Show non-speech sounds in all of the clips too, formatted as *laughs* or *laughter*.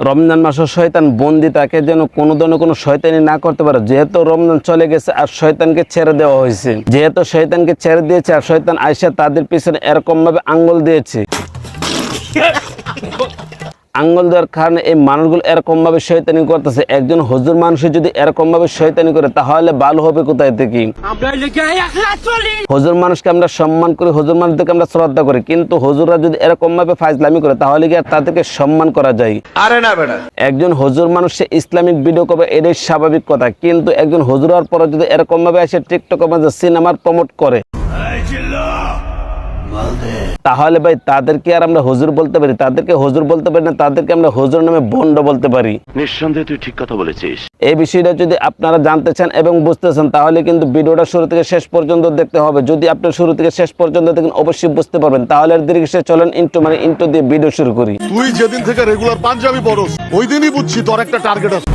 রমজান মাসে শয়তান বন্দি তাকে যেন কোনো ধরনের কোনো শয়তানি না করতে পারে। যেহেতু রমজান চলে গেছে আর শয়তানকে ছেড়ে দেওয়া হয়েছে। যেহেতু শয়তানকে ছেড়ে দিয়েছে আর শয়তান আইসা তাদের পিছনে এরকম ভাবে আঙ্গুল দিয়েছে। *laughs* আঙ্গুল দেওয়ার কারণে এই মানুষগুলো এরকম ভাবে শয়তানি করতেছে। একজন হুজুর মানুষের যদি এরকম ভাবে শয়তানি করে তাহলে ভালো হবে কোথায় থেকে? হুজুর মানুষকে আমরা সম্মান করি হুজুর মানুষদেরকে আমরা শ্রদ্ধা করি। কিন্তু হুজুররা যদি এরকম ভাবে ফাইজলামি করে তাহলে কি আর তাদেরকে সম্মান করা যায়? আরে না বেটা। একজন হজুর মানুষ সে ইসলামিক ভিডিও করবে এটাই স্বাভাবিক কথা। কিন্তু একজন হুজুর হওয়ার পরে যদি এরকম ভাবে এসে টিকটকের মধ্যে সিনেমার প্রমোট করে। তাহলে ভাই তাদেরকে আর আমরা হুজুর বলতে পারি তাদেরকে হুজুর বলতে পারি না তাদেরকে আমরা হুজুর নামে বন্ড বলতে পারি। নিঃসন্দেহে তুই ঠিক কথা বলেছিস। এই বিষয়টা যদি আপনারা জানতে চান এবং বুঝতে চান তাহলে কিন্তু ভিডিওটা শুরু থেকে শেষ পর্যন্ত দেখতে হবে। যদি আপনি শুরু থেকে শেষ পর্যন্ত দেখেন অবশ্যই বুঝতে পারবেন। তাহলে আর দীর্ঘ চলেন ইন্টু মানে ইন্টু দিয়ে ভিডিও শুরু করি। তুই যেদিন থেকে রেগুলার পাঞ্জাবি পরস ওই দিনই বুঝছি তোর একটা টার্গেট আছে।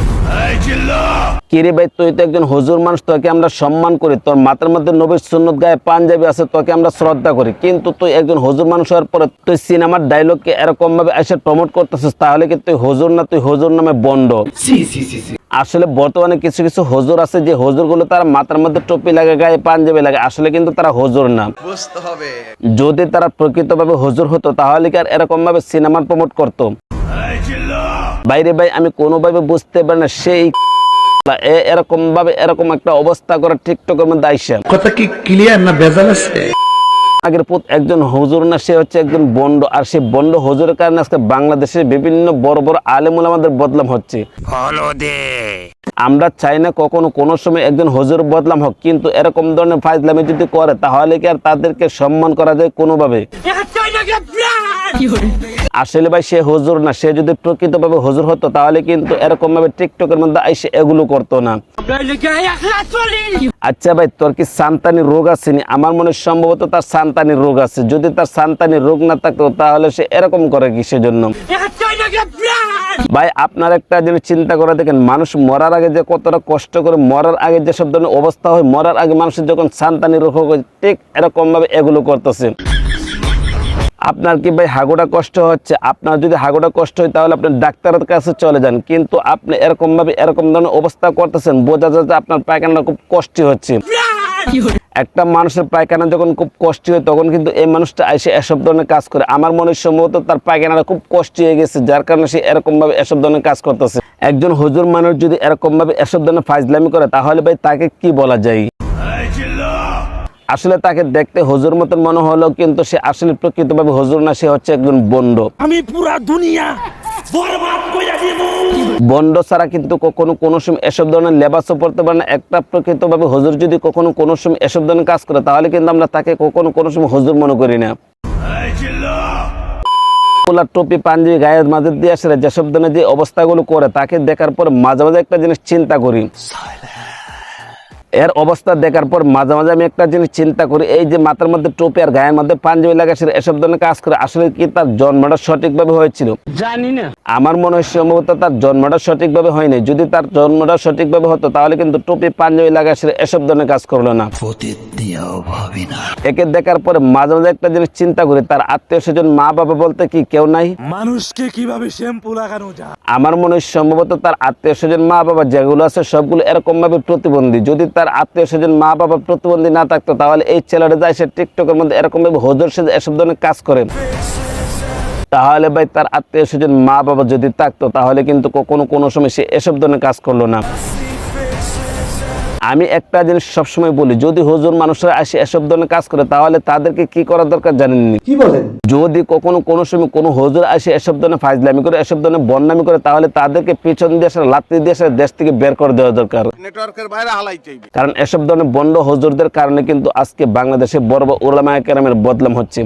কিরে ভাই তুই তো একজন হুজুর মানুষ তোকে আমরা সম্মান করি। তোর মাথার মধ্যে নবীর সুন্নত গায়ে পাঞ্জাবি আছে তোকে আমরা শ্রদ্ধা করি। কিন্তু তুই একজন হুজুর মানুষ হওয়ার পরে তুই সিনেমার ডায়লগকে এরকম ভাবে এসে প্রমোট করতেছিস তাহলে কি তুই হুজুর না তুই হুজুর নামে বন্ড? আসলে বর্তমানে কিছু কিছু হজুর আছে যে হুজুরগুলো তারা মাথার মধ্যে টুপি লাগে গায়ে পাঞ্জাবি লাগে আসলে কিন্তু তারা হজুর না। বুঝতে হবে। যদি তারা প্রকৃতভাবে হুজুর হতো তাহলে কি আর এরকম ভাবে সিনেমার প্রমোট করতো? বাইরে ভাই আমি কোনোভাবে বুঝতে পারি না সেই এরকম ভাবে এরকম একটা অবস্থা করা টিকটকের মধ্যে আইসা। কথা কি ক্লিয়ার না ভেজাল আছে? আগের পুত একজন হুজুর না সে হচ্ছে একজন বন্ড আর সেই বন্ড হুজুরের কারণে আজকে বাংলাদেশে বিভিন্ন বড় বড় আলেমুল আমাদের বদলাম হচ্ছে। আমরা চাই না কখনো কোনো সময় একজন হজুর বদলাম হোক কিন্তু এরকম ধরনের ফাইজলামি যদি করে তাহলে কি আর তাদেরকে সম্মান করা যায় কোনোভাবে? আসলে ভাই সে হুজুর না সে যদি প্রকৃতভাবে হুজুর হতো তাহলে কিন্তু এরকম ভাবে টিকটকের মধ্যে আইসে এগুলো করতো না। আচ্ছা ভাই তোর কি সান্তানি রোগ আসেনি আমার মনে সম্ভবত তার সান্তানি রোগ আছে। যদি তার সান্তানি রোগ না থাকতো তাহলে সে এরকম করে কি সেজন্য? ভাই আপনার একটা জিনিস চিন্তা করে দেখেন মানুষ মরার আগে যে কতটা কষ্ট করে মরার আগে যে সব ধরনের অবস্থা হয় মরার আগে মানুষের যখন সান্তানি রোগ হয় ঠিক এরকম ভাবে এগুলো করতেছে। আপনার কি ভাই হাগোটা কষ্ট হচ্ছে? আপনার যদি হাগোটা কষ্ট হয়, তাহলে আপনি ডাক্তারের কাছে চলে যান। কিন্তু আপনি এরকম ভাবে এরকম ধরনের অবস্থা করতেছেন, বোঝা যায় যে আপনার পায়খানা খুব কষ্ট হচ্ছে। একটা মানুষের পায়খানা যখন খুব কষ্ট হয়, তখন কিন্তু এই মানুষটা এসে এসব ধরনের কাজ করে। আমার মনে সম্ভবত তার পায়খানাটা খুব কষ্ট হয়ে গেছে, যার কারণে সে এরকম ভাবে এসব ধরনের কাজ করতেছে। একজন হুজুর মানুষ যদি এরকম ভাবে এসব ধরনের ফাইজলামি করে, তাহলে ভাই তাকে কি বলা যায়? আসলে তাকে দেখতে হজুর মতন মনে হলো কিন্তু সে আসলে প্রকৃতভাবে হজুর না সে হচ্ছে একজন বন্ড আমি পুরা দুনিয়া বন্ড ছাড়া কিন্তু কখনো কোনো সময় এসব ধরনের লেবাসও পড়তে পারে না। একটা প্রকৃতভাবে হজুর যদি কখনো কোনো সময় এসব ধরনের কাজ করে তাহলে কিন্তু আমরা তাকে কখনো কোনো সময় হজুর মনে করি না। পোলা টুপি পাঞ্জাবি গায়ের মাঝে দিয়ে আসলে যেসব ধরনের যে অবস্থাগুলো করে তাকে দেখার পর মাঝে মাঝে একটা জিনিস চিন্তা করি। এর অবস্থা দেখার পর মাঝে মাঝে আমি একটা জিনিস চিন্তা করি এই যে মাথার মধ্যে টুপি আর গায়ের মধ্যে পাঞ্জাবি লাগা সে এসব ধরনের কাজ করে আসলে কি তার জন্মটা সঠিকভাবে হয়েছিল? জানি না। আমার মনে হয় সম্ভবত তার জন্মটা সঠিকভাবে হয়নি। যদি তার জন্মটা সঠিকভাবে হতো তাহলে কিন্তু টুপি পাঞ্জাবি লাগা সে এসব ধরনের কাজ করল না। একে দেখার পরে মাঝে মাঝে একটা জিনিস চিন্তা করি তার আত্মীয় স্বজন মা বাবা বলতে কি কেউ নাই? মানুষকে কীভাবে শ্যাম্পু লাগানো যায়? আমার মনে হয় সম্ভবত তার আত্মীয় স্বজন মা বাবা যেগুলো আছে সবগুলো এরকম ভাবে প্রতিবন্ধী। যদি তার আত্মীয় স্বজন, মা বাবা প্রতিবন্ধী না থাকতো, তাহলে এই ছেলেটা যায় সে টিকটকের মধ্যে এরকম ভাবে হজর সে এসব ধরনের কাজ করেন তাহলে ভাই তার আত্মীয় স্বজন, মা বাবা যদি থাকতো, তাহলে কিন্তু কোনো কোনো সময় সে এসব ধরনের কাজ করল না। আমি একটা জিনিস সবসময় বলি যদি হুজুর মানুষরা আসে এসব ধরনের কাজ করে তাহলে তাদেরকে কি করা দরকার জানেননি কি বলেন? যদি কখনো কোনো সময় কোনো হুজুর আসে এসব ধরনের ফাজলামি করে এসব ধরনের বন্যামি করে তাহলে তাদেরকে পিছন দিয়ে আসে লাত্তি দিয়ে আসে দেশ থেকে বের করে দেওয়া দরকার। নেটওয়ার্কের বাইরে হালাই চাইবে কারণ এসব ধরনের বন্ড হুজুরদের কারণে কিন্তু আজকে বাংলাদেশে বড় বড় ওলামা কেরামের বদলাম হচ্ছে।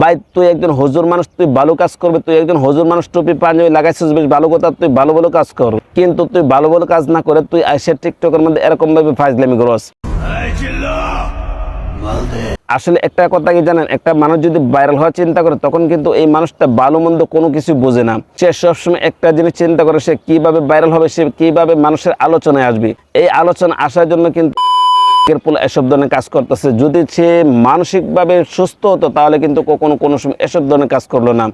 ভাই, তুই একজন হুজুর মানুষ, তুই ভালো কাজ করবে, তুই একজন হুজুর মানুষ, টুপি, পাঞ্জাবি লাগাইছিস, বেশ ভালো কথা, তুই ভালো ভালো কাজ কর। কিন্তু তুই ভালো ভালো কাজ না করে, তুই আইসে টিকটকের মধ্যে এরকম ভাবে ফাজলামি করস। আসলে একটা কথা কি জানেন, একটা মানুষ যদি ভাইরাল হওয়ার চিন্তা করে, তখন কিন্তু এই মানুষটা ভালো মন্দ কোনো কিছু বোঝে না। সে সবসময় একটা জিনিস চিন্তা করে, সে কীভাবে ভাইরাল হবে, সে কীভাবে মানুষের আলোচনায় আসবে। এই আলোচনা আসার জন্য কিন্তু কেরপুল এসব ধরনের কাজ করতেছে। যদি সে মানসিকভাবে সুস্থ হতো, তাহলে কিন্তু কখনো কোনো সময় এসব ধরনের কাজ করল না।